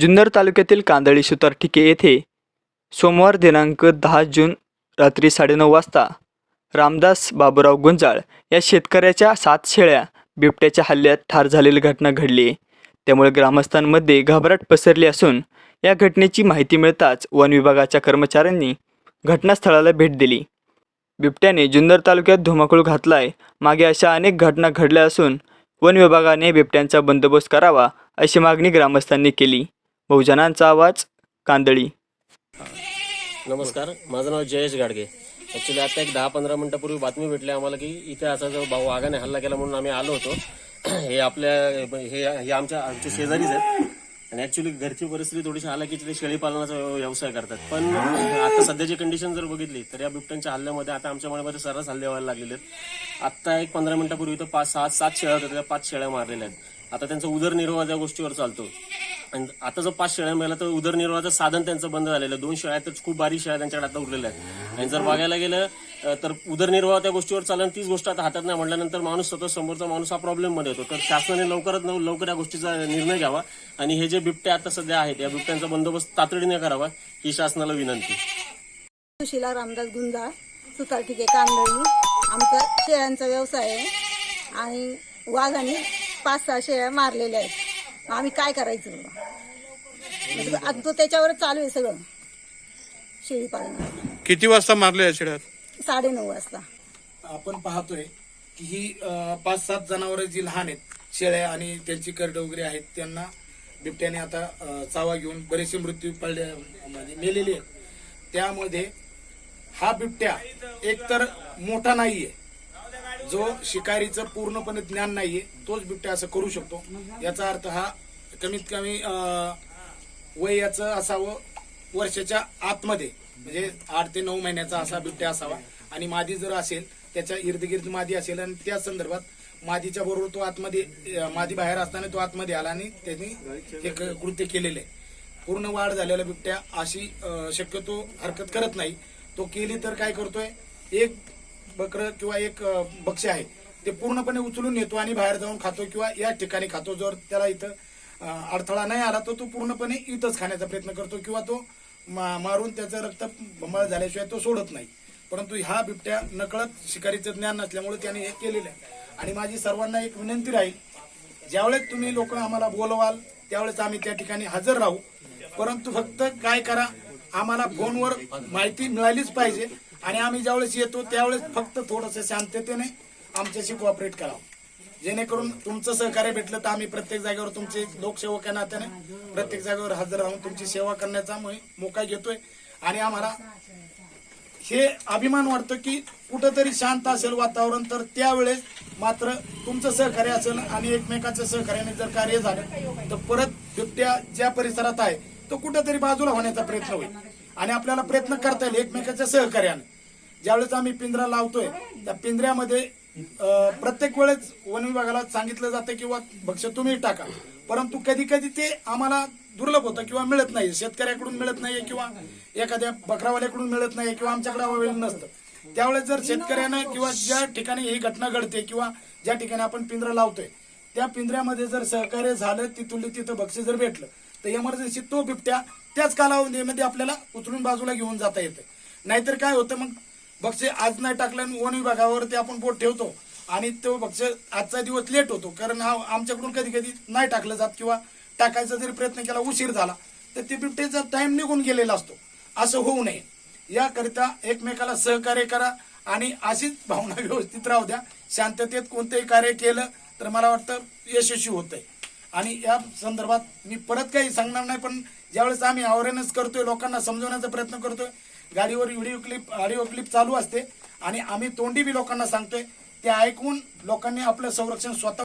जुन्नर तालुक्यातील कांदळी सुतारठिके येथे सोमवार दिनांक दहा जून रात्री साडेनऊ वाजता रामदास बाबूराव गुंजाळ या शेतकऱ्याच्या सात शेळ्या बिबट्याच्या हल्ल्यात ठार झालेली घटना घडली. आहे त्यामुळे ग्रामस्थांमध्ये घबराट पसरली असून या घटनेची माहिती मिळताच वन विभागाच्या कर्मचाऱ्यांनी घटनास्थळाला भेट दिली. बिबट्याने जुन्नर तालुक्यात धुमाकूळ घातला आहे मागे अशा अनेक घटना घडल्या असून वन विभागाने बिबट्यांचा बंदोबस्त करावा अशी मागणी ग्रामस्थांनी केली. बहुजनांचा आवाज कांदळी. नमस्कार माझं नाव जयेश गाडगे. ॲक्च्युली आता एक दहा पंधरा मिनिटापूर्वी बातमी भेटली आम्हाला की इथे असा जो भाऊ वाघाने हल्ला केला म्हणून आम्ही आलो होतो. हे आपल्या हे हे आमच्या आमच्या शेजारीच आहेत. आणि ॲक्च्युली घरची परिस्थिती थोडीशी आला की तिथे शेळी पालनाचा व्यवसाय करतात. पण आता सध्याची कंडिशन जर बघितली तर या बिबट्यांच्या हल्ल्यामध्ये आता आमच्या मनामध्ये सर्रास हल्ले व्हायला लागलेले आहेत. आत्ता एक पंधरा मिनिटापूर्वी तर पाच सहा सात शेळ्या होत्या त्या पाच शेळ्या मारलेल्या आहेत. आता त्यांचा उदरनिर्वाह त्या गोष्टीवर चालतो. आणि आता जर पाच शेळ्या मिळाला तर उदरनिर्वाहाचं साधन त्यांचं बंद झालेलं. आहे दोन शेळ्या तर खूप बारीक शेळ्या त्यांच्याकडे आता उरलेल्या आहेत. आणि जर बघायला गेलं अ, तर उदरनिर्वाह त्या गोष्टीवर चालून तीच गोष्ट आता हातात नाही म्हटल्यानंतर माणूस स्वतः समोरचा माणूस हा प्रॉब्लेममध्ये येतो. तर शासनाने लवकरात लव- लवकर या गोष्टीचा निर्णय घ्यावा. आणि हे जे बिबटे आता सध्या आहेत या बिबट्यांचा बंदोबस्त तातडीने करावा ही शासनाला विनंती. सुशिला रामदास गुंजाळ सुतारठिके कांदळी आमचा शेळ्यांचा व्यवसाय आहे. आणि वाघाने पाच सहा शेळ्या मारलेल्या आहेत. आम्ही काय करायचं? बाबा? आता तो त्याच्यावरच चालू आहे सगळं. शेळी पालनात किती वाजता मारले या शेळ्यात साडेनऊ वाजता. आपण पाहतोय की ही पाच सात जनावरं जी लहान आहेत शेळ्या आणि त्यांची करड वगैरे आहेत त्यांना बिबट्याने आता चावा घेऊन बरेचसे मृत्यू पडले म्हणजे मेलेले आहेत. त्यामध्ये हा बिबट्या एकतर मोठा नाहीये जो शिकारीचं पूर्णपणे ज्ञान नाहीये तोच बिबट्या असं करू शकतो. याचा अर्थ हा कमीत कमी वयाचं असावं वर्षाच्या आतमध्ये म्हणजे आठ ते नऊ महिन्याचा असा बिबट्या असावा. आणि मादी जर असेल त्याच्या इर्दगिर्द मादी असेल आणि त्या संदर्भात मादीच्या बरोबर तो आतमध्ये मादी बाहेर असताना तो आतमध्ये आला आणि त्यांनी हे कृत्य केलेलं आहे. पूर्ण वाढ झालेला बिबट्या अशी शक्यतो हरकत करत नाही. तो केली तर काय करतोय? एक बकर किंवा एक अं, आहे ते पूर्णपणे उचलून येतो आणि बाहेर जाऊन खातो किंवा या ठिकाणी खातो. जर त्याला इथं अडथळा नाही आला तर तो पूर्णपणे इथंच खाण्याचा प्रयत्न करतो किंवा तो मा- मारून त्याचं रक्त बंबाळ झाल्याशिवाय तो सोडत नाही. परंतु ह्या बिबट्या नकळत शिकारीचं ज्ञान नसल्यामुळे त्याने हे केलेलं आहे. आणि माझी सर्वांना एक विनंती राहील ज्यावेळेस तुम्ही लोक आम्हाला बोलवाल त्यावेळेस आम्ही त्या ठिकाणी हजर राहू. परंतु फक्त काय करा आम्हाला फोनवर माहिती मिळालीच पाहिजे. आणि आम्ही ज्यावेळेस येतो त्यावेळेस फक्त थोडंसं शांततेने आमच्याशी कोऑपरेट करावं. जेणेकरून तुमचं सहकार्य भेटलं तर आम्ही प्रत्येक जागेवर तुमचे लोकसेवक या नात्याने प्रत्येक जागेवर हजर राहून तुमची सेवा करण्याचा मोका घेतोय. आणि आम्हाला हे अभिमान वाटतो की कुठंतरी शांत असेल वातावरण तर त्यावेळेस मात्र तुमचं सहकार्य असेल आणि एकमेकाच्या सहकार्याने जर कार्य झालं तर परत बिबट्या ज्या परिसरात आहे तो कुठंतरी बाजूला होण्याचा प्रयत्न होईल. आणि आपल्याला प्रयत्न करता येईल एकमेकाच्या सहकार्याने. ज्यावेळेस आम्ही पिंजरा लावतोय त्या पिंजऱ्यामध्ये प्रत्येक वेळेस वन विभागाला सांगितलं जातं किंवा भक्ष तुम्ही टाका. परंतु कधी कधी ते आम्हाला दुर्लभ होतं किंवा मिळत नाही. शेतकऱ्याकडून मिळत नाहीये किंवा एखाद्या बकरावाल्याकडून मिळत नाही किंवा आमच्याकडे अवेलेबल नसतं. त्यावेळेस जर शेतकऱ्यानं किंवा ज्या ठिकाणी ही घटना घडते किंवा ज्या ठिकाणी आपण पिंजरा लावतोय त्या पिंजऱ्यामध्ये जर सहकार्य झालं तिथून तिथं बक्षीस जर भेटलं तर इमर्जन्सी तो बिबट्या त्याच कालावधीमध्ये आपल्याला उचलून बाजूला घेऊन जाता येतं नाहीतर काय होतं मग बक्षे आज नाही टाकल्याने वन विभागावरती आपण बोट ठेवतो. आणि तो बक्ष आजचा दिवस लेट होतो कारण हा आमच्याकडून कधी कधी नाही टाकलं जात किंवा टाकायचा जरी प्रयत्न केला उशीर झाला तर ते बिबटेचा टाईम निघून गेलेला असतो. असं होऊ नये. याकरिता एकमेकाला सहकार्य करा आणि अशीच भावना व्यवस्थित राहू द्या. शांततेत कोणतंही कार्य केलं तर मला वाटतं यशस्वी होतंय. आणि या संदर्भात मी परत काही सांगणार नाही पण ज्यावेळेस आम्ही अवेअरनेस करतोय लोकांना समजवण्याचा प्रयत्न करतोय गाडीवर व्हिडिओ क्लिप ऑडिओ क्लिप चालू असते आणि आम्ही तोंडी बी लोकांना सांगतोय. ते ऐकून लोकांनी आपलं संरक्षण स्वतः